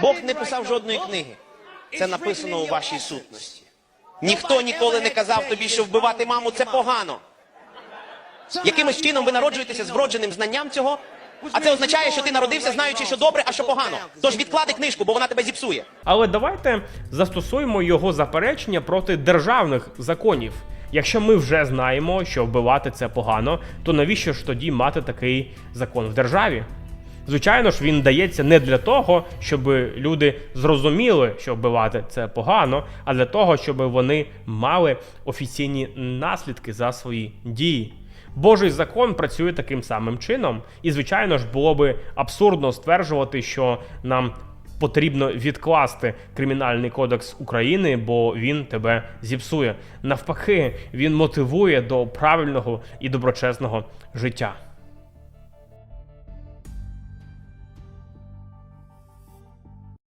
Бог не писав жодної книги. Це написано у вашій сутності. Ніхто ніколи не казав тобі, що вбивати маму це погано. Якимось чином ви народжуєтеся з вродженим знанням цього, а це означає, що ти народився, знаючи, що добре, а що погано. Тож відклади книжку, бо вона тебе зіпсує. Але давайте застосуємо його заперечення проти державних законів. Якщо ми вже знаємо, що вбивати це погано, то навіщо ж тоді мати такий закон в державі? Звичайно ж, він дається не для того, щоб люди зрозуміли, що вбивати це погано, а для того, щоб вони мали офіційні наслідки за свої дії. Божий закон працює таким самим чином, і звичайно ж було би абсурдно стверджувати, що нам потрібно відкласти кримінальний кодекс України, бо він тебе зіпсує. Навпаки, він мотивує до правильного і доброчесного життя.